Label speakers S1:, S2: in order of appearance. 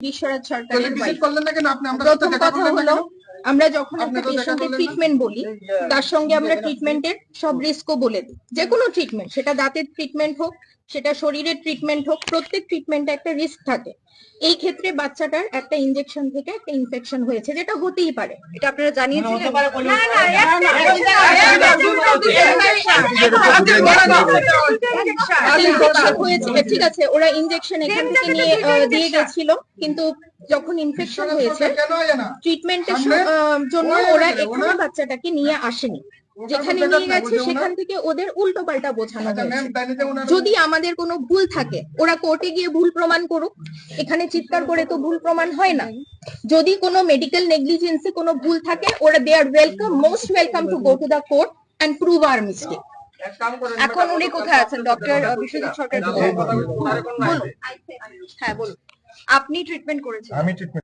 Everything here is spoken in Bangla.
S1: বিশ্বরাজ সরকারের
S2: আমরা
S1: প্রথম কথা হলো আমরা যখন একটা ট্রিটমেন্ট বলি তার সঙ্গে আমরা ট্রিটমেন্টের সব রিস্কও বলে দিই যে কোনো ট্রিটমেন্ট সেটা দাঁতের ট্রিটমেন্ট হোক সেটা শরীরের ট্রিটমেন্ট হোক প্রত্যেক ট্রিটমেন্টে একটা রিস্ক থাকে এই ক্ষেত্রে বাচ্চাটার একটা ইনজেকশন থেকে একটা ইনফেকশন হয়েছে যেটা হতেই পারে
S3: এটা আপনারা জানিয়েছিলেন
S1: ঠিক আছে ওরা ইনজেকশন এখান থেকে নিয়ে দিয়ে গেছিল কিন্তু যখন ইনফেকশন হয়েছে ট্রিটমেন্টের জন্য ওরা এখানে বাচ্চাটাকে নিয়ে আসেনি যেখানে নিয়ে গেছে সেখান থেকে ওদের উল্টো পাল্টা বোঝানো
S2: আচ্ছা,
S1: হয়েছে যদি আমাদের কোনো ভুল থাকে ওরা কোর্টে গিয়ে ভুল প্রমাণ করুক এখানে চিৎকার করে তো ভুল প্রমাণ হয় না যদি কোনো মেডিকেল নেগলিজেন্সে কোনো ভুল থাকে ওরা they are welcome most welcome to go to the court and prove our mistake
S3: এখন উনি কোথায় আছেন ডক্টর বিশ্বজিৎ সরকার। হ্যাঁ বলুন আপনি ট্রিটমেন্ট করেছেন
S4: আমি ট্রিটমেন্ট